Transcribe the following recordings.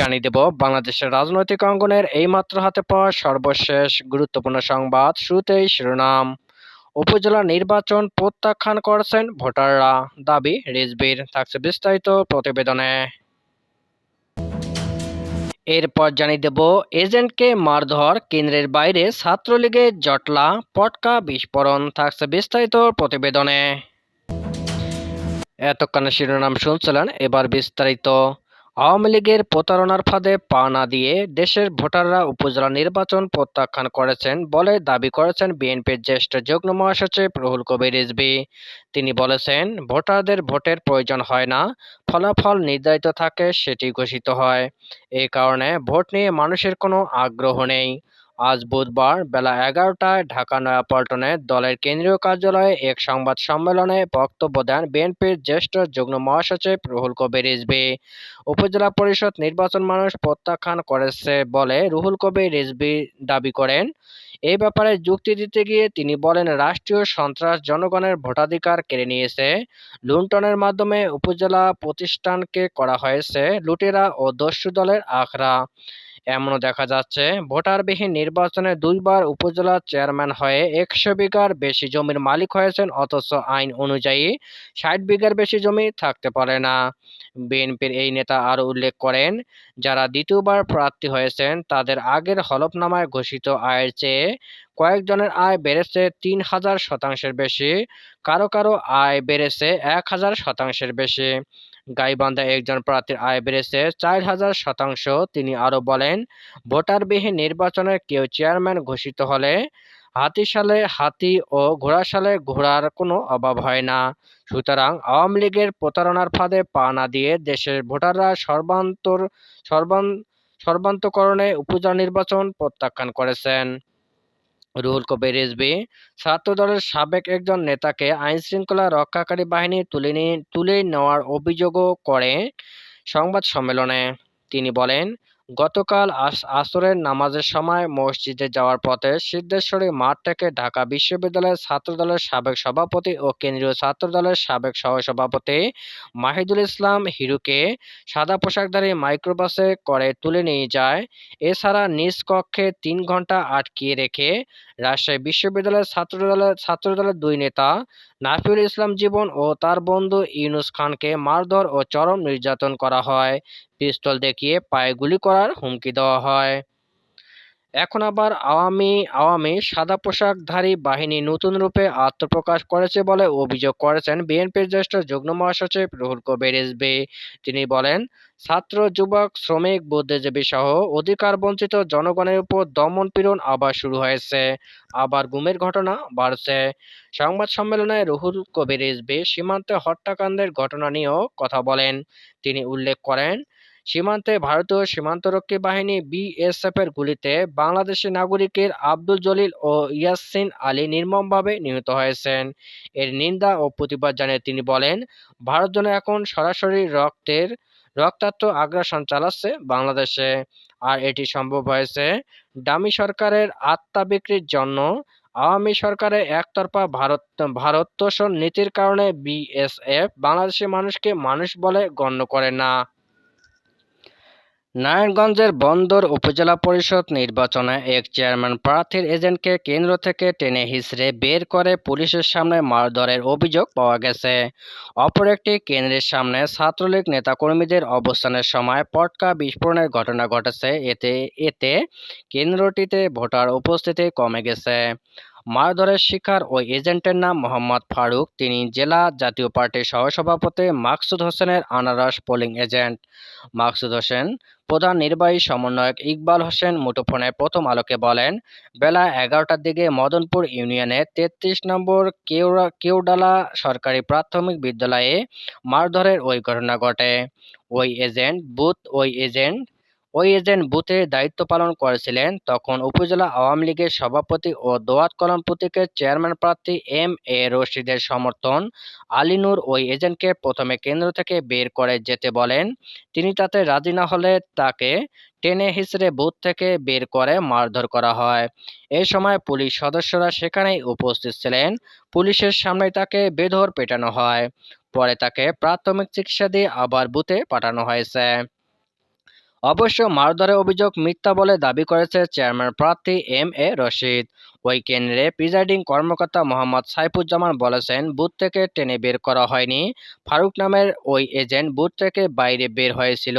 জানিয়ে দেব, বাংলাদেশের রাজনৈতিক অঙ্গনের এই মাত্র হাতে পাওয়া সর্বশেষ গুরুত্বপূর্ণ সংবাদ শুরুতেই শিরোনাম। উপজেলা নির্বাচন প্রত্যাখ্যান করছেন ভোটাররা। দাবি, রিজবির থাকছে বিস্তারিত প্রতিবেদনে। এরপর জানিয়ে দেব, এজেন্টকে মারধর কেন্দ্রের বাইরে ছাত্রলীগের জটলা, পটকা বিস্ফোরণ থাকছে বিস্তারিত প্রতিবেদনে। এতক্ষণ শিরোনাম শুনছিলেন, এবার বিস্তারিত। আওয়ামী লীগের প্রতারণার ফাঁদে পা না দিয়ে দেশের ভোটাররা উপজেলা নির্বাচন প্রত্যাখ্যান করেছেন বলে দাবি করেছেন বিএনপির জ্যেষ্ঠ যুগ্ম মহাসচিব রুহুল কবির রিজবি তিনি বলেছেন, ভোটারদের ভোটের প্রয়োজন হয় না, ফলাফল নির্ধারিত থাকে সেটি ঘোষিত হয়। এ কারণে ভোট নিয়ে মানুষের কোনো আগ্রহ নেই। আজ বুধবার বেলা এগারোটায় ঢাকা নয়াপল্টনে দলের কেন্দ্রীয় কার্যালয়ে এক সংবাদ সম্মেলনে বক্তব্য দেন বিএনপির জ্যেষ্ঠ যুগ্ম মহাসচিব রুহুল কবির রিজভী। উপজেলা পরিষদ নির্বাচন মানুষ প্রত্যাখ্যান করেছে বলে রুহুল কবির রিজভী দাবি করেন। এই ব্যাপারে যুক্তি দিতে গিয়ে তিনি বলেন, রাষ্ট্রীয় সন্ত্রাস জনগণের ভোটাধিকার কেড়ে নিয়েছে। লুণ্ঠনের মাধ্যমে উপজেলা প্রতিষ্ঠানকে করা হয়েছে লুটেরা ও দস্যু দলের আখড়া। এমনও দেখা যাচ্ছে, ভোটারবিহীন নির্বাচনে দুইবার উপজেলা চেয়ারম্যান হয়ে একশো বিঘার বেশি জমির মালিক হয়েছেন, অথচ আইন অনুযায়ী ষাট বিঘার বেশি জমি থাকতে পারে না। বিএনপির এই নেতা আরও উল্লেখ করেন, যারা দ্বিতীয়বার প্রার্থী হয়েছেন, তাদের আগের হলফনামায় ঘোষিত আয়ের চেয়ে কয়েকজনের আয় বেড়েছে তিন হাজার শতাংশের বেশি, কারও কারও আয় বেড়েছে এক হাজার শতাংশের বেশি। গাইবান্ধা একজন প্রার্থীর আয় বেড়েছে চার হাজার শতাংশ। তিনি আরও বলেন, ভোটারবিহীন নির্বাচনে কেউ চেয়ারম্যান ঘোষিত হলে হাতিশালে হাতি ও ঘোড়াশালে ঘোড়ার কোনো অভাব হয় না। সুতরাং আওয়ামী লীগের প্রতারণার ফাঁদে পা না দিয়ে দেশের ভোটাররা সর্বান্তর, সর্বান, সর্বান্তকরণে উপজেলা নির্বাচন প্রত্যাখ্যান করেছেন। রুহুল কবির রিজভী, ছাত্রদলের সাবেক একজন নেতাকে আইনশৃঙ্খলা রক্ষাকারী বাহিনী তুলে নিয়ে তুলে নেওয়ার অভিযোগও করে সংবাদ সম্মেলনে। তিনি বলেন গতকাল আসরের নামাজের সময় মসজিদে যাওয়ার পথে সিদ্ধেশ্বরী মাঠ থেকে ঢাকা বিশ্ববিদ্যালয়ের ছাত্রদলের সাবেক সভাপতি ও কেন্দ্রীয় ছাত্রদলের সাবেক সহসভাপতি মাহিদুল ইসলাম হিরুকে সাদা পোশাকধারী মাইক্রোবাসে করে তুলে নিয়ে যায়। এছাড়া নিজ কক্ষে তিন ঘণ্টা আটকিয়ে রেখে রাজশাহী বিশ্ববিদ্যালয়ের ছাত্রদলের ছাত্রদলের দুই নেতা নাফিউল ইসলাম জীবন ও তার বন্ধু ইউনুস খানকে মারধর ও চরম নির্যাতন করা হয়। পিস্তল দেখিয়ে পায়ে গুলি করার হুমকি দেওয়া হয়। এখন আবার আওয়ামী আওয়ামী সাদা পোশাকধারী বাহিনী নতুন রূপে আত্মপ্রকাশ করেছে বলে অভিযোগ করেছেন বিএনপির জ্যেষ্ঠ যুগ্ম মহাসচিব রুহুল কবির রিজভী তিনি বলেন, ছাত্র, যুবক, শ্রমিক, বুদ্ধিজীবী সহ অধিকার বঞ্চিত জনগণের উপর দমন পীড়ন আবার শুরু হয়েছে। আবার গুমের ঘটনা বাড়ছে। সংবাদ সম্মেলনে রুহুল কবির রিজভী সীমান্তে হত্যাকাণ্ডের ঘটনা নিয়েও কথা বলেন। তিনি উল্লেখ করেন সীমান্তে ভারতীয় সীমান্তরক্ষী বাহিনী বিএসএফের গুলিতে বাংলাদেশি নাগরিকের আব্দুল জলিল ও ইয়াসিন আলী নির্মমভাবে নিহত হয়েছেন। এর নিন্দা ও প্রতিবাদ জানিয়ে তিনি বলেন, ভারত যেন এখন সরাসরি রক্তের, রক্তাক্ত আগ্রাসন চালাচ্ছে বাংলাদেশে। আর এটি সম্ভব হয়েছে দামি সরকারের আত্মা বিক্রির জন্য। আওয়ামী সরকারের একতরফা ভারত ভারত নীতির কারণে বিএসএফ বাংলাদেশের মানুষকে মানুষ বলে গণ্য করে না। নারায়ণগঞ্জের বন্দর উপজেলা পরিষদ নির্বাচনে এক চেয়ারম্যান প্রার্থীর এজেন্টকে কেন্দ্র থেকে টেনে হিসড়ে বের করে পুলিশের সামনে মারধরের অভিযোগ পাওয়া গেছে। অপর একটি কেন্দ্রের সামনে ছাত্রলীগ নেতাকর্মীদের অবস্থানের সময় পটকা বিস্ফোরণের ঘটনা ঘটেছে। এতে এতে কেন্দ্রটিতে ভোটার উপস্থিতি কমে গেছে। মারধরের শিকার ওই এজেন্টের নাম মোহাম্মদ ফারুক। তিনি জেলা জাতীয় পার্টির সহসভাপতি মাকসুদ হোসেনের আনারস পোলিং এজেন্ট। মাকসুদ হোসেন, প্রধান নির্বাহী সমন্বয়ক ইকবাল হোসেন মুঠোফোনে প্রথম আলোকে বলেন, বেলা এগারোটার দিকে মদনপুর ইউনিয়নের তেত্রিশ নম্বর কেউরা কেউডালা সরকারি প্রাথমিক বিদ্যালয়ে মারধরের ওই ঘটনা ঘটে। ওই এজেন্ট, বুথ ওই এজেন্ট ওই এজেন্ট বুথে দায়িত্ব পালন করেছিলেন। তখন উপজেলা আওয়ামী লীগের সভাপতি ও দোয়াত কলম প্রতীকের চেয়ারম্যান প্রার্থী এম এ রশিদের সমর্থন আলিনুর ওই এজেন্টকে প্রথমে কেন্দ্র থেকে বের করে যেতে বলেন। তিনি তাতে রাজি না হলে তাকে টেনে হিসড়ে বুথ থেকে বের করে মারধর করা হয়। এ সময় পুলিশ সদস্যরা সেখানেই উপস্থিত ছিলেন। পুলিশের সামনে তাকে বেধর পেটানো হয়। পরে তাকে প্রাথমিক চিকিৎসা দিয়ে আবার বুথে পাঠানো হয়েছে। অবশ্য মারধরের অভিযোগ মিথ্যা বলে দাবি করেছে চেয়ারম্যান প্রার্থী এম এ রশিদ। ওই কেন্দ্রে প্রিজাইডিং কর্মকর্তা মোহাম্মদ সাইফুজ্জামান বলেছেন, বুথ থেকে টেনে বের করা হয়নি। ফারুক নামের ওই এজেন্ট বুথ থেকে বাইরে বের হয়েছিল।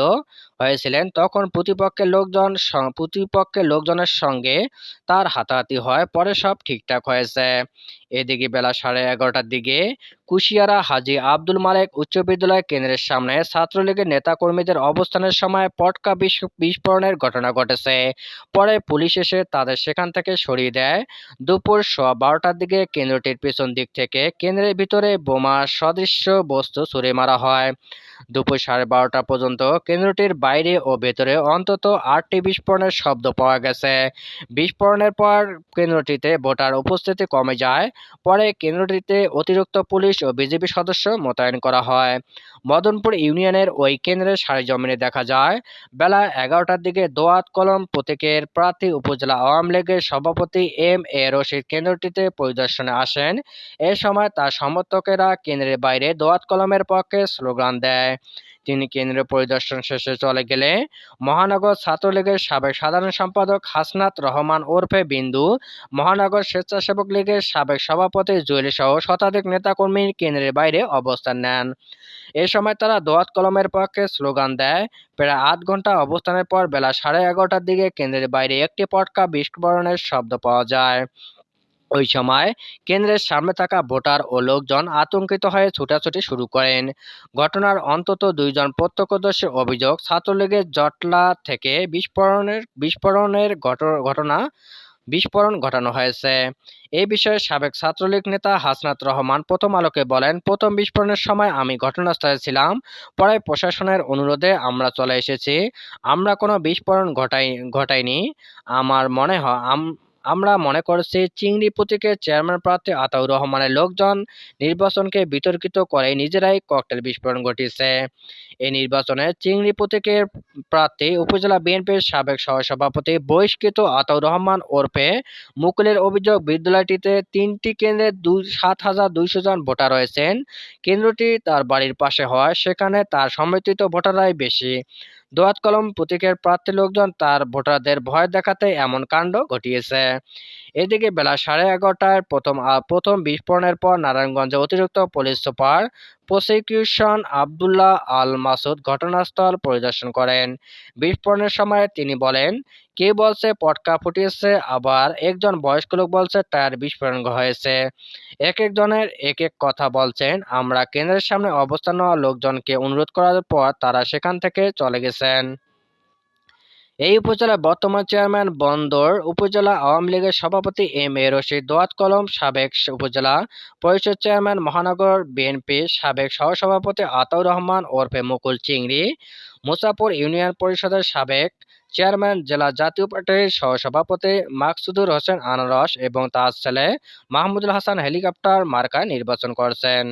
হয়েছিলেন, তখন প্রতিপক্ষের লোকজন প্রতিপক্ষের লোকজনের সঙ্গে তার হাতাহাতি হয়, পরে সব ঠিকঠাক হয়েছে। এদিকে বেলা সাড়ে এগারোটার দিকে কুশিয়ারা হাজি আব্দুল মালেক উচ্চ বিদ্যালয় কেন্দ্রের সামনে ছাত্রলীগের নেতাকর্মীদের অবস্থানের সময় পটকা বিস্ফো- বিস্ফোরণের ঘটনা ঘটেছে। পরে পুলিশ এসে তাদের সেখান থেকে সরিয়ে দেয়। দুপুর সোয়া বারোটার দিকে কেন্দ্রটির পেছন দিক থেকে কেন্দ্রের ভিতরে বোমা, সদৃশ্য বস্তু ছুড়ে মারা হয়। দুপুর সাড়ে বারোটা পর্যন্ত কেন্দ্রটির বাইরে ও ভেতরে অন্তত আটটি বিস্ফোরণের শব্দ পাওয়া গেছে। বিস্ফোরণের পর কেন্দ্রটিতে ভোটার উপস্থিতি কমে যায়। পরে কেন্দ্রটিতে অতিরিক্ত পুলিশ ও বিজেপি সদস্য মোতায়েন করা হয়। মদনপুর ইউনিয়নের ওই কেন্দ্রের সারিজমিনে দেখা যায়, বেলা এগারোটার দিকে দোয়াত কলম প্রতীকের প্রার্থী উপজেলা আওয়ামী লীগের সভাপতি এম এ রশিদ কেন্দ্রটিতে পরিদর্শনে আসেন। এ সময় তার সমর্থকেরা কেন্দ্রের বাইরে দোয়াত কলমের পক্ষে স্লোগান দেয়। তিনি কেন্দ্রীয় পরিদর্শন শেষে চলে গেলে মহানগর ছাত্রলীগের সাবেক সাধারণ সম্পাদক হাসনাত রহমান ওরফে বিন্দু, মহানগর স্বেচ্ছাসেবক লীগের সাবেক সভাপতি জুয়েল সহ শতাধিক নেতাকর্মী কেন্দ্রের বাইরে অবস্থান নেন। এ সময় তারা দোয়াত কলমের পক্ষে স্লোগান দেয়, প্রায় আধ ঘণ্টা অবস্থানের পর বেলা সাড়ে এগারোটার দিকে কেন্দ্রের বাইরে একটি পটকা বিস্ফোরণের শব্দ পাওয়া যায়। ওই সময় কেন্দ্রের সামনে থাকা ভোটার ও লোকজন আতঙ্কিত হয়ে ছুটাছুটি শুরু করেন। ঘটনার অন্তত দুইজন প্রত্যক্ষদর্শীর অভিযোগ, ছাত্রলীগের জটলা থেকে বিস্ফোরণের বিস্ফোরণের ঘট- ঘটনা বিস্ফোরণ ঘটানো হয়েছে। এই বিষয়ে সাবেক ছাত্রলীগ নেতা হাসনাত রহমান প্রথম আলোকে বলেন, প্রথম বিস্ফোরণের সময় আমি ঘটনাস্থলে ছিলাম। পরে প্রশাসনের অনুরোধে আমরা চলে এসেছি। আমরা কোনো বিস্ফোরণ ঘটাই ঘটাইনি। আমার মনে হয় আমরা মনে করছি চিংড়ি প্রতীকের চেয়ারম্যান প্রার্থী আতাউর রহমানের লোকজন নির্বাচনকে বিতর্কিত করে নিজেরাই ককটেল বিস্ফোরণ ঘটিয়েছে। এই নির্বাচনে চিংড়ি প্রতীকের প্রার্থী উপজেলা বিএনপির সাবেক সহসভাপতি বহিষ্কৃত আতাউর রহমান ওরফে মুকুলের অভিযোগ, বিদ্যালয়টিতে তিনটি কেন্দ্রে দুই, সাত হাজার দুইশো জন ভোটার রয়েছেন। কেন্দ্রটি তার বাড়ির পাশে হয় সেখানে তার সমর্থিত ভোটাররাই বেশি। দোয়াত কলম প্রতীকের প্রার্থী লোকজন তার ভোটারদের ভয় দেখাতে এমন কাণ্ড ঘটিয়েছে। এদিকে বেলা সাড়ে এগারোটায় প্রথম প্রথম বিস্ফোরণের পর নারায়ণগঞ্জে অতিরিক্ত police super prosecution Abdullah Al Masud ঘটনাস্থল পরিদর্শন করেন। বিস্ফোরণের সময় তিনি বলেন, কে বলছে, পটকা ফুটিয়েছে, আবার একজন বয়স্ক লোক বলছে টায়ার বিস্ফোরণ হয়েছে। এক একজনের এক এক কথা বলছেন। আমরা কেন্দ্রের সামনে অবস্থান নেওয়া লোকজনকে অনুরোধ করার পর তারা সেখান থেকে চলে গেছেন। এই উপজেলার বর্তমান চেয়ারম্যান বন্দর উপজেলা আওয়ামী লীগের সভাপতি এম এ রশিদ, দোয়াত কলম সাবেক উপজেলা পরিষদ চেয়ারম্যান মহানগর বিএনপি সাবেক সহসভাপতি আতাউর রহমান ওরফে মুকুল চিংড়ি, মুসাপুর ইউনিয়ন পরিষদের সাবেক চেয়ারম্যান জেলা জাতীয় পার্টির সহসভাপতি মাকসুদুর হোসেন আনারস এবং তার ছেলে মাহমুদুল হাসান হেলিকপ্টার মার্কায় নির্বাচন করছেন।